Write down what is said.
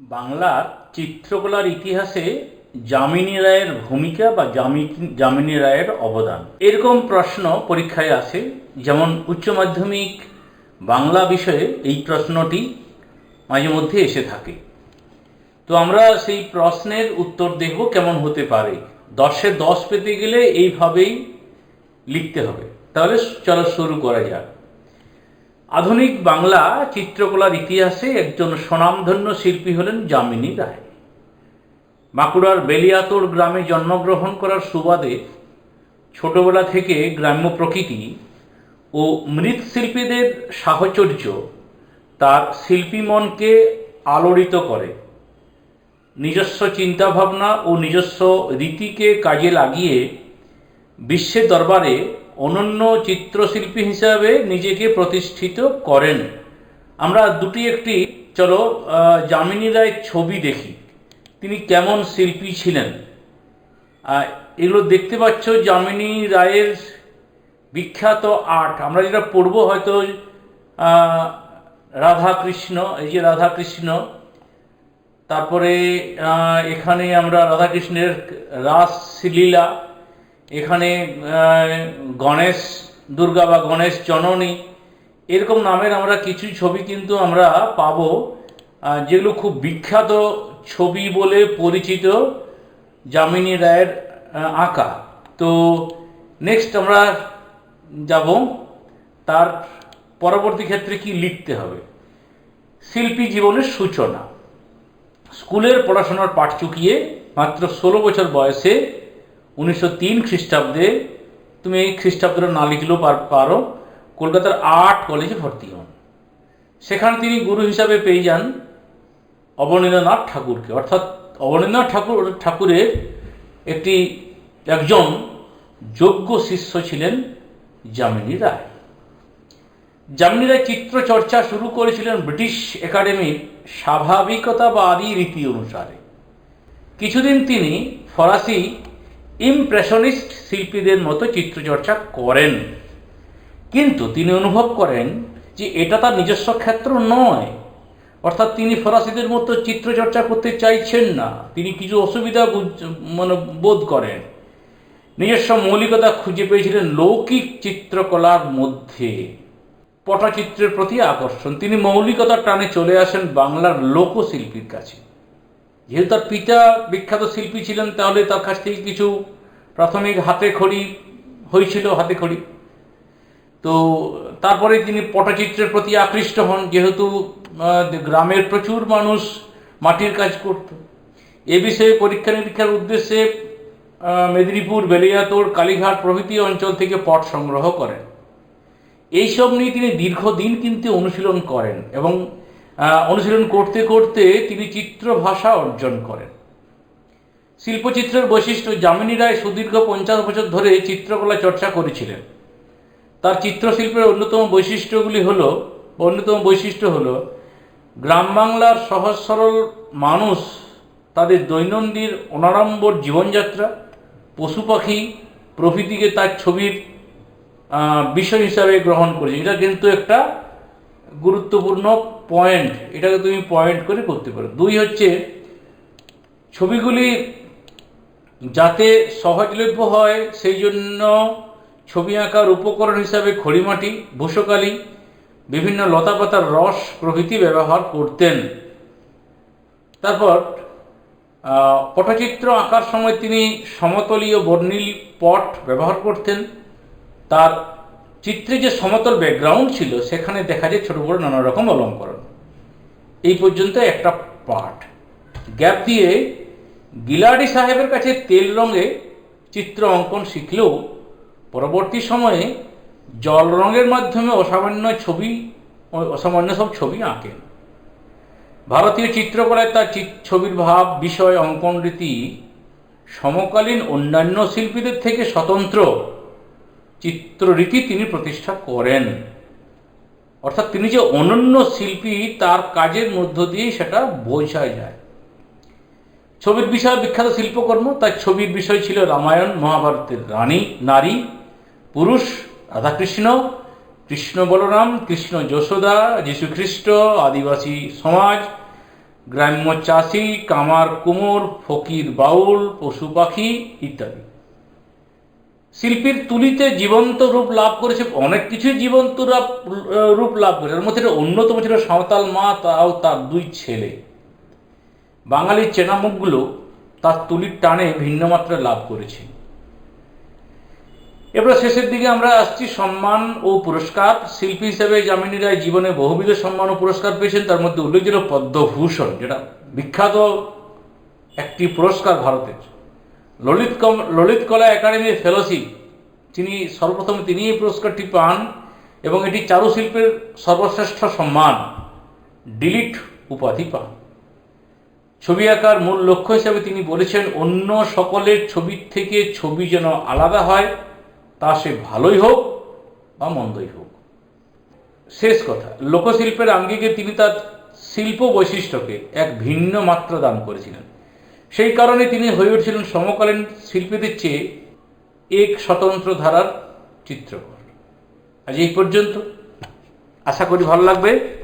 বাংলার চিত্রকলার ইতিহাসে যামিনী রায়ের ভূমিকা বা যামি- যামিনী রায়ের অবদান। এরকম প্রশ্ন পরীক্ষায় আসে, যেমন উচ্চ মাধ্যমিক বাংলা বিষয়ে এই প্রশ্নটি মাঝে মধ্যে এসে থাকে। তো আমরা সেই প্রশ্নের উত্তর দেখব কেমন হতে পারে। দশে দশ পেতে গেলে এইভাবেই লিখতে হবে। তাহলে চলো শুরু করা যাক। আধুনিক বাংলা চিত্রকলার ইতিহাসে একজন স্বনামধন্য শিল্পী হলেন যামিনী রায়। বাঁকুড়ার বেলিয়াতোড় গ্রামে জন্মগ্রহণ করার সুবাদে ছোটবেলা থেকে গ্রাম্য প্রকৃতি ও মৃৎশিল্পীদের সাহচর্য তার শিল্পী মনকে আলোড়িত করে। নিজস্ব চিন্তাভাবনা ও নিজস্ব রীতিকে কাজে লাগিয়ে বিশ্বের দরবারে অনন্য চিত্রশিল্পী হিসাবে নিজেকে প্রতিষ্ঠিত করেন। আমরা দুটি একটি, চলো যামিনী রায়ের ছবি দেখি। তিনি কেমন শিল্পী ছিলেন? এগুলো দেখতে পাচ্ছ যামিনী রায়ের বিখ্যাত আর্ট। আমরা যেটা পড়ব হয়তো রাধাকৃষ্ণ, এই যে রাধাকৃষ্ণ, তারপরে এখানে আমরা রাধাকৃষ্ণের রাসলীলা এখানে গণেশ দুর্গা বা গণেশ জননী, এরকম নামের আমরা কিছু ছবি কিন্তু আমরা পাবো যেগুলো খুব বিখ্যাত ছবি বলে পরিচিত যামিনী রায়ের আঁকা। তো নেক্সট আমরা যাব, তার পরবর্তী ক্ষেত্রে কি লিখতে হবে? শিল্পী জীবনের সূচনা। স্কুলের পড়াশোনার পাঠ চুকিয়ে মাত্র ষোলো বছর বয়সে উনিশশো তিন খ্রিস্টাব্দে তুমি এই খ্রিস্টাব্দটা না লিখলেও পার- কলকাতার আর্ট কলেজে ভর্তি হন সেখানে তিনি গুরু হিসাবে পেয়ে যান অবনীন্দ্রনাথ ঠাকুরকে। অর্থাৎ অবনীন্দ্রনাথ ঠাকুর, ঠাকুরের একটি একজন যোগ্য শিষ্য ছিলেন যামিনী রায়। যামিনী রায় চিত্র চর্চা শুরু করেছিলেন ব্রিটিশ একাডেমির স্বাভাবিকতাবাদী রীতি অনুসারে। কিছুদিন তিনি ফরাসি ইমপ্রেশনিস্ট শিল্পীদের মতো চিত্রচর্চা করেন। কিন্তু তিনি অনুভব করেন যে এটা তার নিজস্ব ক্ষেত্র নয়। অর্থাৎ তিনি ফরাসিদের মতো চিত্রচর্চা করতে চাইছেন না। তিনি কিছু অসুবিধা মানে বোধ করেন। নিজস্ব মৌলিকতা খুঁজে পেয়েছিলেন লৌকিক চিত্রকলার মধ্যে। পটচিত্রের প্রতি আকর্ষণ। তিনি মৌলিকতার টানে চলে আসেন বাংলার লোকশিল্পীর কাছে। যেহেতু তার পিতা বিখ্যাত শিল্পী ছিলেন, তাহলে তার কাছ থেকে কিছু প্রাথমিক হাতে খড়ি হয়েছিল, হাতে খড়ি। তো তারপরে তিনি পটচিত্রের প্রতি আকৃষ্ট হন, যেহেতু গ্রামের প্রচুর মানুষ মাটির কাজ করত। এ বিষয়ে পরীক্ষা নিরীক্ষার উদ্দেশ্যে মেদিনীপুর বেলিয়াতোড় কালীঘাট প্রভৃতি অঞ্চল থেকে পট সংগ্রহ করেন। এইসব নিয়ে তিনি দীর্ঘদিন কিন্তু অনুশীলন করেন এবং অনুশীলন করতে করতে তিনি চিত্র ভাষা অর্জন করেন। শিল্পচিত্রের বৈশিষ্ট্য, যামিনী রায় সুদীর্ঘ পঞ্চাশ বছর ধরে চিত্রকলা চর্চা করেছিলেন। তার চিত্রশিল্পের অন্যতম বৈশিষ্ট্যগুলি হলো, অন্যতম বৈশিষ্ট্য হলো, গ্রাম বাংলার সহজ সরল মানুষ, তাদের দৈনন্দিন অনাড়ম্বর জীবনযাত্রা, পশু পাখি, প্রভৃতিকে তার ছবির বিষয় হিসাবে গ্রহণ করেছে। এটা কিন্তু একটা গুরুত্বপূর্ণ পয়েন্ট এটাকে তুমি পয়েন্ট করে করতে পারো। দুই হচ্ছে, ছবিগুলি যাতে সহজলভ্য হয়, সেই জন্য ছবি আঁকার উপকরণ হিসাবে খড়িমাটি, ভূষকালি, বিভিন্ন লতাপাতার রস প্রভৃতি ব্যবহার করতেন। তারপর পটচিত্র আঁকার সময় তিনি সমতলীয় বর্ণিল পট ব্যবহার করতেন। তার চিত্রে যে সমতল ব্যাকগ্রাউন্ড ছিল, সেখানে দেখা যায় ছোট বড় নানা রকম অলঙ্করণ। এই পর্যন্ত একটা পার্ট গ্যাপ দিয়ে গিলাডি সাহেবের কাছে তেল রঙে চিত্র অঙ্কন শিখলেও পরবর্তী সময়ে জল রঙের মাধ্যমে অসামান্য ছবি, অসামান্য সব ছবি আঁকেন। ভারতীয় চিত্রকলায় তার ছবির ভাব, বিষয়, অঙ্কন রীতি সমকালীন অন্যান্য শিল্পীদের থেকে স্বতন্ত্র। চিত্ররীতি তিনি প্রতিষ্ঠা করেন। অর্থাৎ তিনি যে অনন্য শিল্পী, তার কাজের মধ্য দিয়ে সেটা বোঝা যায়। ছবির বিষয়ে বিখ্যাত শিল্পকর্ম তার ছবির বিষয় ছিল রামায়ণ, মহাভারতের রানী, নারী, পুরুষ, রাধাকৃষ্ণ, কৃষ্ণ বলরাম, কৃষ্ণ যশোদা যীশুখ্রিস্ট আদিবাসী সমাজ, গ্রাম্য চাষি, কামার কুমোর, ফকির বাউল, পশু পাখি ইত্যাদি। শিল্পীর তুলিতে জীবন্ত রূপ লাভ করেছে, অনেক কিছুই জীবন্ত রূপ লাভ করেছে। এর মধ্যে অন্যতম ছিল সাঁওতাল মা তাও তার দুই ছেলে। বাঙালির চেনামুখগুলো তার তুলির টানে ভিন্ন মাত্রা লাভ করেছে। এবার শেষের দিকে আমরা আসছি সম্মান ও পুরস্কার। শিল্পী হিসেবে যামিনী রায় জীবনে বহুবিধ সম্মান ও পুরস্কার পেয়েছেন। তার মধ্যে উল্লেখযোগ্য পদ্মভূষণ, যেটা বিখ্যাত একটি পুরস্কার ভারতের। ললিত ললিত কলা একাডেমির ফেলোশিপ, তিনি সর্বপ্রথম তিনি এই পুরস্কারটি পান এবং এটি চারুশিল্পের সর্বশ্রেষ্ঠ সম্মান, ডিলিট উপাধি পান। ছবি আঁকার মূল লক্ষ্য হিসেবে তিনি বলেছেন, অন্য সকলের ছবির থেকে ছবি যেন আলাদা হয়, তা সে ভালোই হোক বা মন্দই হোক। শেষ কথা, লোকশিল্পের আঙ্গিকে তিনি তার শিল্প বৈশিষ্ট্যকে এক ভিন্ন মাত্রা দান করেছিলেন। সেই কারণে তিনি হয়ে উঠছিলেন সমকালীন শিল্পীদের চেয়ে এক স্বতন্ত্র ধারার চিত্রকর। আজ এই পর্যন্ত। আশা করি ভালো লাগবে।